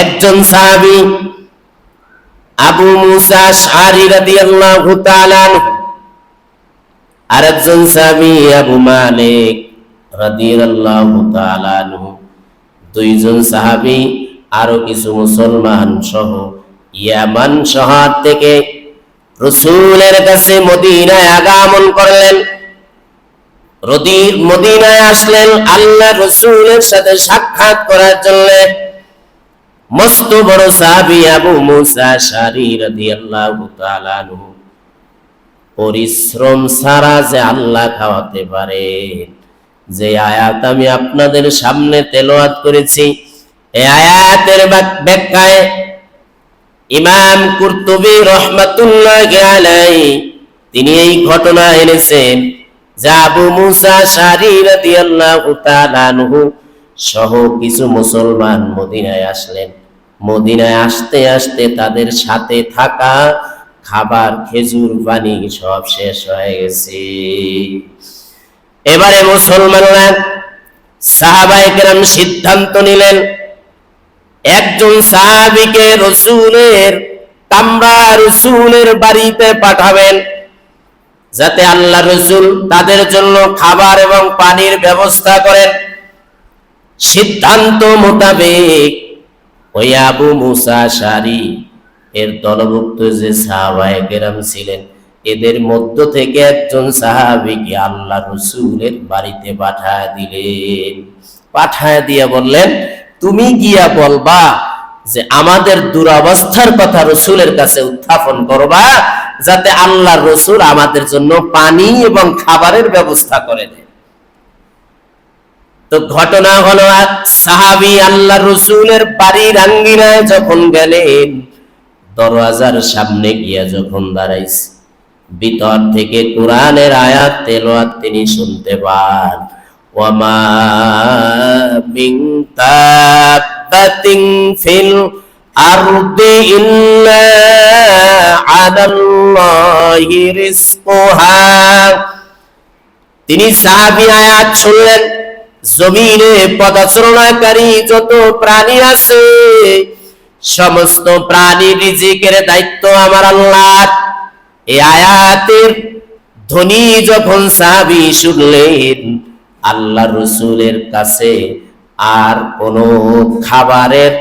একজন সাহাবী আবু মুসা শারি রাদিয়াল্লাহু তাআলা আরেকজন সাহাবী আবু মালিক রাদিয়াল্লাহু তাআলা দুইজন সাহাবী আরও কিছু মুসলমান সহ ইয়ামান শহর থেকে রসুলের কাছে মদিনায় আগমন করলেন। মদিনায় আসলেন আল্লাহ রসুলের সাথে সাক্ষাৎ করার জন্য। মস্ত বড় সাহাবী আবু মুসা পরিশ্রম ছাড়া যে আল্লাহ খাওয়াতে পারে, যে আয়াত আমি আপনাদের সামনে করেছি আয়াতের ব্যাখ্যায় ইমাম কুরতুবি রহমাতুল্লাহ আলাই তিনি এই ঘটনা এনেছেন যে আবু মুসা শারি রাদিয়াল্লাহু তাআলা সহ কিছু মুসলমান মদিনায় আসলেন। মদিনায় আসতে আসতে তাদের সাথে থাকা, খাবার, খেজুর, পানি সব শেষ হয়ে গেছে। এবারে মুসলমানরা সাহাবায়ে কেরাম সিদ্ধান্ত নিলেন, একজন সাহাবিকে রসুলের কামরা রসুলের বাড়িতে পাঠাবেন, যাতে আল্লাহ রসুল তাদের জন্য খাবার এবং পানির ব্যবস্থা করেন। সিদ্ধান্ত মোতাবেক ওই মুসা শারি এর দলভুক্ত যে সাহাবায়ে কেরাম ছিলেন, এদের মধ্য থেকে একজন সাহাবিকে আল্লাহ রসুলের বাড়িতে পাঠায় দিলেন। পাঠায় দিয়ে বললেন, তুমি গিয়া বলবা যে আমাদের দুরবস্থার কথা রসুলের কাছে উত্থাপন করবা, যাতে আল্লাহ রসুল আমাদের জন্য পানি এবং খাবারের ব্যবস্থা করে দেয়। তো ঘটনা হলো সাহাবি আল্লাহ রসুলের বাড়ির আঙ্গিনায় যখন গেলেন, দরওয়াজার সামনে গিয়া যখন দাঁড়াইছে, ভিতর থেকে কোরআনের আয়াত, তেলাওয়াত তিনি শুনতে পান। ওয়ামা রিজকুহা। তিনি সাহাবি আয়াত শুনলেন জমিনে পদাচরণাকারী যত প্রাণী আছে, সমস্ত প্রাণী রিজিকের দায়িত্ব আমার আল্লাহ এই আয়াতের ধ্বনি যখন সাহাবি শুনলেন আল্লাহ রসুলের কাছে আর কোনো খাবারের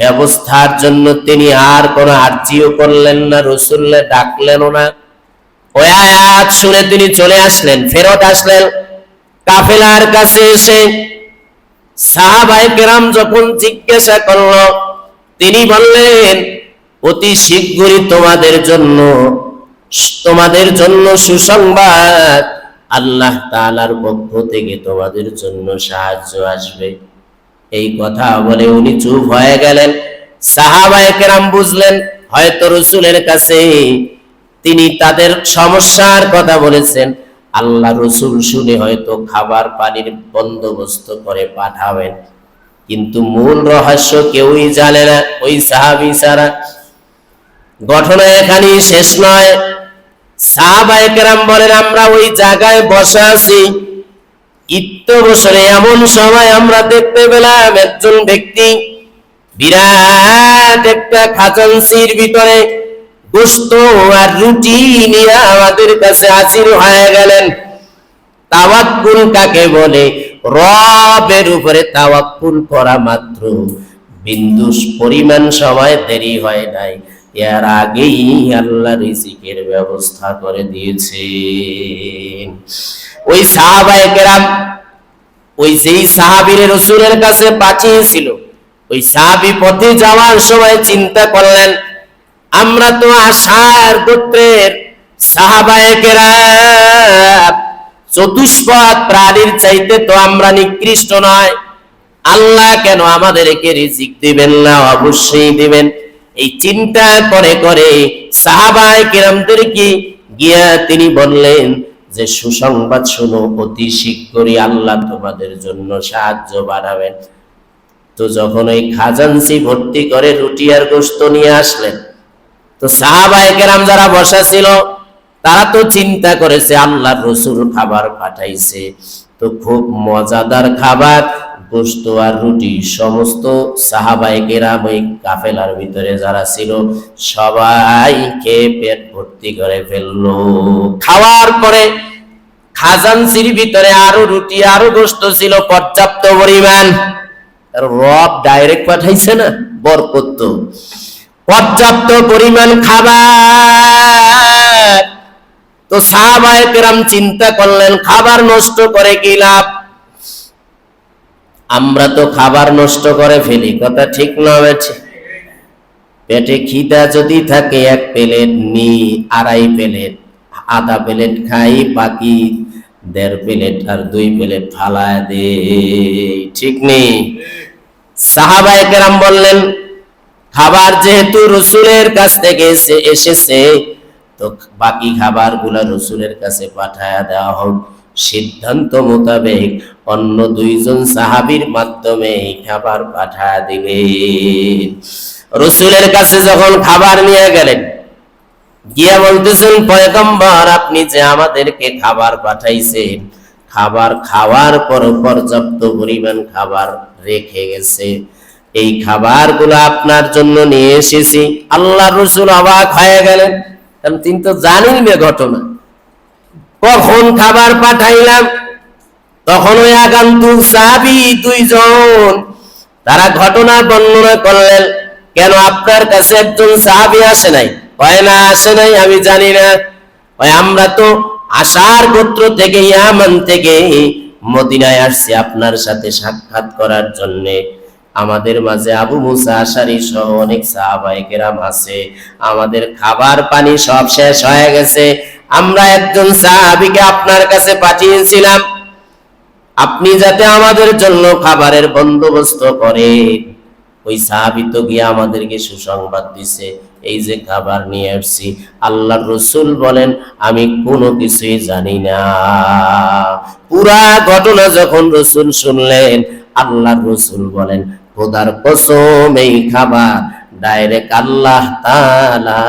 ব্যবস্থার জন্য তিনি আর কোনো আর্জিও করলেন না রসুল্লে ডাকলেনও না। ওই আয়াত শুনে তিনি চলে আসলেন, ফেরত আসলেন। কাফেলার কাছে এসে সাহাবাই কেরাম যখন জিজ্ঞাসা করল, তিনি বললেন, অতি শীঘ্রই তোমাদের জন্য তোমাদের জন্য সুসংবাদ আল্লাহ তাআলার পক্ষ থেকে তোমাদের জন্য সাহায্য আসবে। এই কথা বলে উনি চুপ হয়ে গেলেন। সাহাবায়ে কেরাম বুঝলেন, হয়তো রসুলের কাছে তিনি তাদের সমস্যার কথা বলেছেন। আল্লাহ রসুল শুনে হয়তো খাবার পানির বন্দোবস্ত করে পাঠাবেন। কিন্তু মূল রহস্য কেউই জানে না, ওই সাহাবি ছাড়া। ঘটনা এখানেই শেষ নয়। সাহাবায়ে কেরাম বলেন, আমরা ওই জায়গায় বসে আছি। ইত্য এমন সময় আমরা দেখতে পেলাম একজন ব্যক্তি, বিরাট একটা খাজানসির ভিতরে গোস্ত আর রুটি নিয়ে আমাদের কাছে হাজির হয়ে গেলেন। তাওয়াক্কুল কাকে বলে? রবের উপরে তাওয়াক্কুল করা মাত্র। বিন্দু পরিমাণ সময় দেরি হয় নাই। এর আগেই আল্লাহ রিজিকের ব্যবস্থা করে দিয়েছে ওই সাহাবায়ে কেরাম, ওই যেই সাহাবীর রসুলের কাছে পাঠিয়েছিল, ওই সাহাবি পথে যাওয়ার সময় চিন্তা করলেন আমরা তো আশার গোত্রের চতুষ্পদ প্রাণীর চাইতে তো আমরা নিকৃষ্ট নয়। আল্লাহ কেন আমাদেরকে রিজিক দিবেন না? অবশ্যই দিবেন। এই চিন্তা করে করে সাহাবায়ে কেরামদেরকে গিয়া তিনি বললেন যে, সুসংবাদ শুনো, অতি শীঘ্রই আল্লাহ তোমাদের জন্য সাহায্য বাড়াবেন। তো যখন ওই খাজানসি ভর্তি করে রুটি আর গোস্ত নিয়ে আসলেন তো সাহাবায়ে কেরাম যারা বসা ছিল, তারা তো চিন্তা করেছে, আল্লাহর রসুল খাবার পাঠাইছে। তো খুব মজাদার খাবার গোস্ত আর রুটি, সমস্ত সাহাবাই কেরাম ওই কাফেলার ভিতরে যারা ছিল সবাইকে পেট ভর্তি করে ফেলল। খাওয়ার পরে খাজানসির ভিতরে আরও রুটি, আরও গোস্ত ছিল, পর্যাপ্ত পরিমাণ। রব ডাইরেক্ট পাঠাইছে না, বরকত পর্যাপ্ত পরিমাণ খাবার। তো সাহাবায়ে কেরাম চিন্তা করলেন, খাবার নষ্ট করে কি লাভ? আমরা তো খাবার নষ্ট করে ফেলি, কথা ঠিক না বেছে পেটে খিদা যদি থাকে, এক প্লেট নি আড়াই প্লেট, আধা প্লেট খাই, বাকি দেড় প্লেট আর দুই প্লেট ফালায় দে ঠিক নেই? সাহাবায়ে কেরাম বললেন খাবার যেহেতু রসুলের কাছ থেকে এসে এসেছে, তো বাকি খাবারগুলা রসুলের কাছে পাঠায়া দেওয়া হোক। সিদ্ধান্ত মোতাবেক অন্য দুইজন সাহাবীর মাধ্যমে খাবার পাঠায়া দিবে। রসুলের কাছে যখন খাবার নিয়ে গেলেন, গিয়া বলতেছেন, পয়গম্বর, আপনি যে আমাদেরকে খাবার পাঠাইছেন, খাবার খাওয়ার পর পর্যাপ্ত পরিমাণ খাবার রেখে গেছে। এই খাবারগুলো আপনার জন্য নিয়ে এসেছি। আল্লাহ রসুল অবাক হয়ে গেলেন। কারণ তিনি তো জানেন না ঘটনা। কখন খাবার পাঠাইলাম? তখন ওই আগান্তুক সাহাবি দুইজন তারা ঘটনা বর্ণনা করলেন, কেন আপনার কাছে একজন সাহাবি আসে নাই? হয় না, আসে নাই, আমি জানি না। আমরা তো আশার গোত্র থেকে, ইয়ামান থেকে মদিনায় আসছি আপনার সাথে সাক্ষাৎ করার জন্যে। আমাদের মাঝে আবু মুসা আশারি সহ অনেক সাহাবাই কেরাম আছে। আমাদের খাবার পানি সব শেষ হয়ে গেছে। আমরা একজন সাহাবিকে আপনার কাছে পাঠিয়েছিলাম। আপনি যাতে আমাদের জন্য খাবারের বন্দোবস্ত করেন। ওই সাহাবি তো গিয়ে আমাদেরকে সুসংবাদ দিছে, এই যে খাবার নিয়ে আসছি। আল্লাহ রসুল বলেন, আমি কোনো কিছুই জানি না। পুরা ঘটনা যখন রসুল শুনলেন আল্লাহ রসুল বলেন খোদার কসম এই খাবার ডাইরেক্ট আল্লাহ তাআলা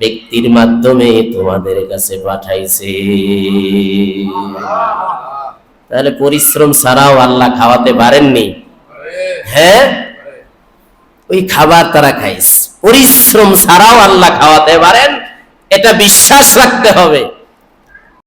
ব্যক্তির মাধ্যমে তোমাদের কাছে পাঠাইছে। তাহলে পরিশ্রম ছাড়াও আল্লাহ খাওয়াতে পারেননি? হ্যাঁ? ওই খাবার তারা খাইস পরিশ্রম ছাড়াও আল্লাহ খাওয়াতে পারেন, এটা বিশ্বাস রাখতে হবে।